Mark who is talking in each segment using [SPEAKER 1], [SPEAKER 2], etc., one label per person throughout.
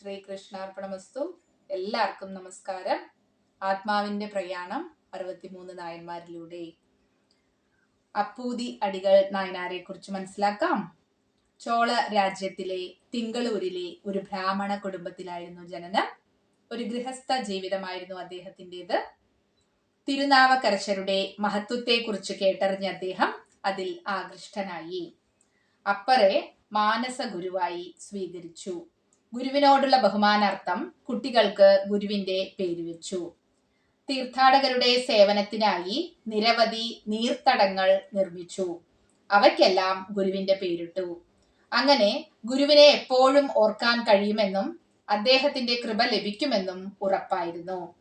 [SPEAKER 1] ശ്രീകൃഷ്ണാർപ്പണമസ്തു. എല്ലാവർക്കും നമസ്കാരം. ആത്മാവിന്റെ പ്രയാണം അറുപത്തിമൂന്ന് നായന്മാരിലൂടെ. അപ്പൂതി അടികൾ നായനാരെ കുറിച്ച് മനസ്സിലാക്കാം. ചോള രാജ്യത്തിലെ തിങ്കളൂരിലെ ഒരു ബ്രാഹ്മണ കുടുംബത്തിലായിരുന്നു ജനനം. ഒരു ഗൃഹസ്ഥ ജീവിതമായിരുന്നു അദ്ദേഹത്തിന്റെത്. തിരുനാവക്കരശരുടെ മഹത്വത്തെക്കുറിച്ച് കേട്ടറിഞ്ഞ അദ്ദേഹം അതിൽ ആകൃഷ്ടനായി. അപ്പറെ മാനസ ഗുരുവായി സ്വീകരിച്ചു. ഗുരുവിനോടുള്ള ബഹുമാനാർത്ഥം കുട്ടികൾക്ക് ഗുരുവിന്റെ പേര് വെച്ചു. തീർത്ഥാടകരുടെ സേവനത്തിനായി നിരവധി നീർത്തടങ്ങൾ നിർമ്മിച്ചു. അവയ്ക്കെല്ലാം ഗുരുവിന്റെ പേരിട്ടു. അങ്ങനെ ഗുരുവിനെ എപ്പോഴും ഓർക്കാൻ കഴിയുമെന്നും അദ്ദേഹത്തിന്റെ കൃപ ലഭിക്കുമെന്നും ഉറപ്പായിരുന്നു.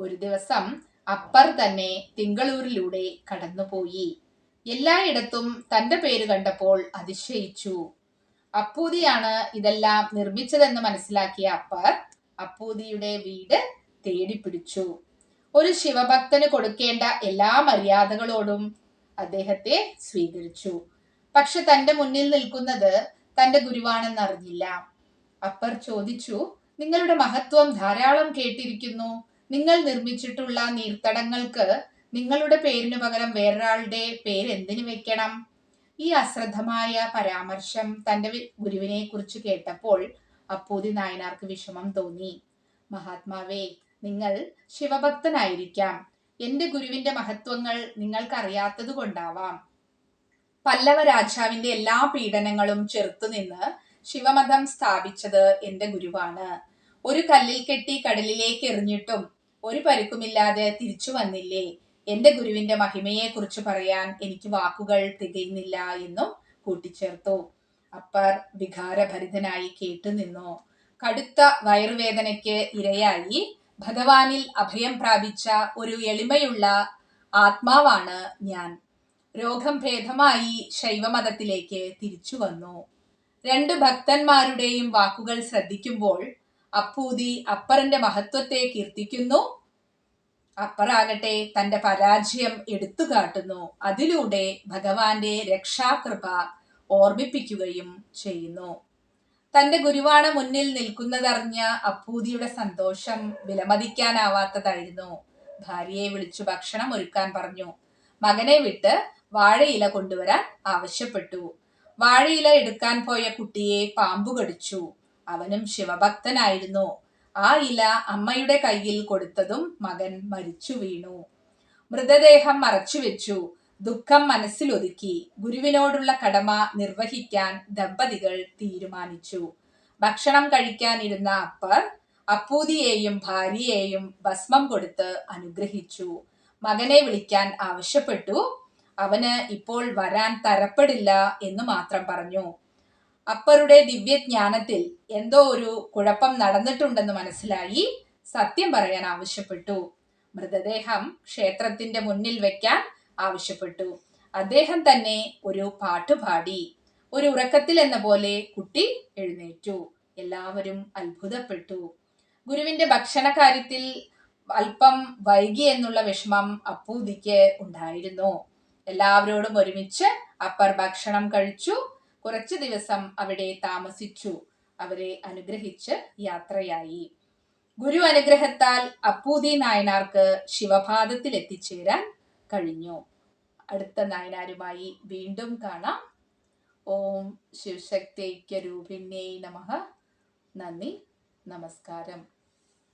[SPEAKER 1] ഒരു ദിവസം അപ്പർ തന്നെ തിങ്കളൂരിലൂടെ കടന്നുപോയി. എല്ലായിടത്തും തന്റെ പേര് കണ്ടപ്പോൾ അതിശയിച്ചു. അപ്പൂതിയാണ് ഇതെല്ലാം നിർമ്മിച്ചതെന്ന് മനസ്സിലാക്കിയ അപ്പർ അപ്പൂതിയുടെ വീട് തേടിപ്പിടിച്ചു. ഒരു ശിവഭക്തന് കൊടുക്കേണ്ട എല്ലാ മര്യാദകളോടും അദ്ദേഹത്തെ സ്വീകരിച്ചു. പക്ഷെ തന്റെ മുന്നിൽ നിൽക്കുന്നത് തന്റെ ഗുരുവാണെന്ന് അറിഞ്ഞില്ല അപ്പർ ചോദിച്ചു നിങ്ങളുടെ മഹത്വം ധാരാളം കേട്ടിരിക്കുന്നു. നിങ്ങൾ നിർമ്മിച്ചിട്ടുള്ള നീർത്തടങ്ങൾക്ക് നിങ്ങളുടെ പേരിനു പകരം വേറൊരാളുടെ പേര് എന്തിനു വെക്കണം? ഈ അശ്രദ്ധമായ പരാമർശം തന്റെ ഗുരുവിനെ കുറിച്ച് കേട്ടപ്പോൾ അപ്പൂതി നായനാർക്ക് വിഷമം തോന്നി. മഹാത്മാവേ നിങ്ങൾ ശിവഭക്തനായിരിക്കാം. എന്റെ ഗുരുവിന്റെ മഹത്വങ്ങൾ നിങ്ങൾക്കറിയാത്തത് കൊണ്ടാവാം. പല്ലവ രാജാവിന്റെ എല്ലാ പീഡനങ്ങളും ചെറുത്തുനിന്ന് ശിവമതം സ്ഥാപിച്ചത് എന്റെ ഗുരുവാണ്. ഒരു കല്ലിൽ കെട്ടി കടലിലേക്ക് എറിഞ്ഞിട്ടും ഒരു പരുക്കുമില്ലാതെ തിരിച്ചു വന്നില്ലേ? എന്റെ ഗുരുവിന്റെ മഹിമയെ കുറിച്ച് പറയാൻ എനിക്ക് വാക്കുകൾ തികയുന്നില്ല എന്നും കൂട്ടിച്ചേർത്തു. അപ്പർ വികാരഭരിതനായി കേട്ടുനിന്നു കടുത്ത വയറുവേദനയ്ക്ക് ഇരയായി ഭഗവാനിൽ അഭയം പ്രാപിച്ച ഒരു എളിമയുള്ള ആത്മാവാണ് ഞാൻ. രോഗം ഭേദമായി ശൈവമതത്തിലേക്ക് തിരിച്ചു വന്നു. രണ്ട് ഭക്തന്മാരുടെയും വാക്കുകൾ ശ്രദ്ധിക്കുമ്പോൾ അപ്പൂതി അപ്പറിന്റെ മഹത്വത്തെ കീർത്തിക്കുന്നു അപ്പറാകട്ടെ തന്റെ പരാജയം എടുത്തു കാട്ടുന്നു അതിലൂടെ ഭഗവാന്റെ രക്ഷാകൃപ ഓർമ്മിപ്പിക്കുകയും ചെയ്യുന്നു. തന്റെ ഗുരുവാണ മുന്നിൽ നിൽക്കുന്നതറിഞ്ഞ അപ്പൂതിയുടെ സന്തോഷം വിലമതിക്കാനാവാത്തതായിരുന്നു. ഭാര്യയെ വിളിച്ചു ഭക്ഷണം ഒരുക്കാൻ പറഞ്ഞു. മകനെ വിട്ട് വാഴയില കൊണ്ടുവരാൻ ആവശ്യപ്പെട്ടു. വാഴയില എടുക്കാൻ പോയ കുട്ടിയെ പാമ്പു കടിച്ചു അവനും ശിവഭക്തനായിരുന്നു. ആ ഇല അമ്മയുടെ കയ്യിൽ കൊടുത്തതും മകൻ മരിച്ചു വീണു. മൃതദേഹം മറച്ചുവെച്ചു ദുഃഖം മനസ്സിലൊതുക്കി. ഗുരുവിനോടുള്ള കടമ നിർവഹിക്കാൻ ദമ്പതികൾ തീരുമാനിച്ചു. ഭക്ഷണം കഴിക്കാനിരുന്ന അപ്പർ അപ്പൂതിയെയും ഭാര്യയെയും ഭസ്മം കൊടുത്ത് അനുഗ്രഹിച്ചു. മകനെ വിളിക്കാൻ ആവശ്യപ്പെട്ടു. അവന് ഇപ്പോൾ വരാൻ തരപ്പെടില്ല എന്ന് മാത്രം പറഞ്ഞു. അപ്പറുടെ ദിവ്യജ്ഞാനത്തിൽ എന്തോ ഒരു കുഴപ്പം നടന്നിട്ടുണ്ടെന്ന് മനസ്സിലായി. സത്യം പറയാൻ ആവശ്യപ്പെട്ടു. മൃതദേഹം ക്ഷേത്രത്തിന്റെ മുന്നിൽ വെക്കാൻ ആവശ്യപ്പെട്ടു. അദ്ദേഹം തന്നെ ഒരു പാട്ടുപാടി ഒരു ഉറക്കത്തിൽ എന്ന പോലെ കുട്ടി എഴുന്നേറ്റു. എല്ലാവരും അത്ഭുതപ്പെട്ടു. ഗുരുവിന്റെ ഭക്ഷണ കാര്യത്തിൽ അല്പം വൈകി എന്നുള്ള വിഷമം അപ്പൂതിക്ക് ഉണ്ടായിരുന്നു. എല്ലാവരോടും ഒരുമിച്ച് അപ്പർ ഭക്ഷണം കഴിച്ചു. കുറച്ചു ദിവസം അവിടെ താമസിച്ചു. അവരെ അനുഗ്രഹിച്ച് യാത്രയായി. ഗുരു അനുഗ്രഹത്താൽ അപ്പൂതി നായനാർക്ക് ശിവപാദത്തിൽ എത്തിച്ചേരാൻ കഴിഞ്ഞു. അടുത്ത നായനാരുമായി വീണ്ടും കാണാം. ഓം ശിവശക്തി ഐക്യരൂപിണ്യൈ നമ. നന്ദി. നമസ്കാരം.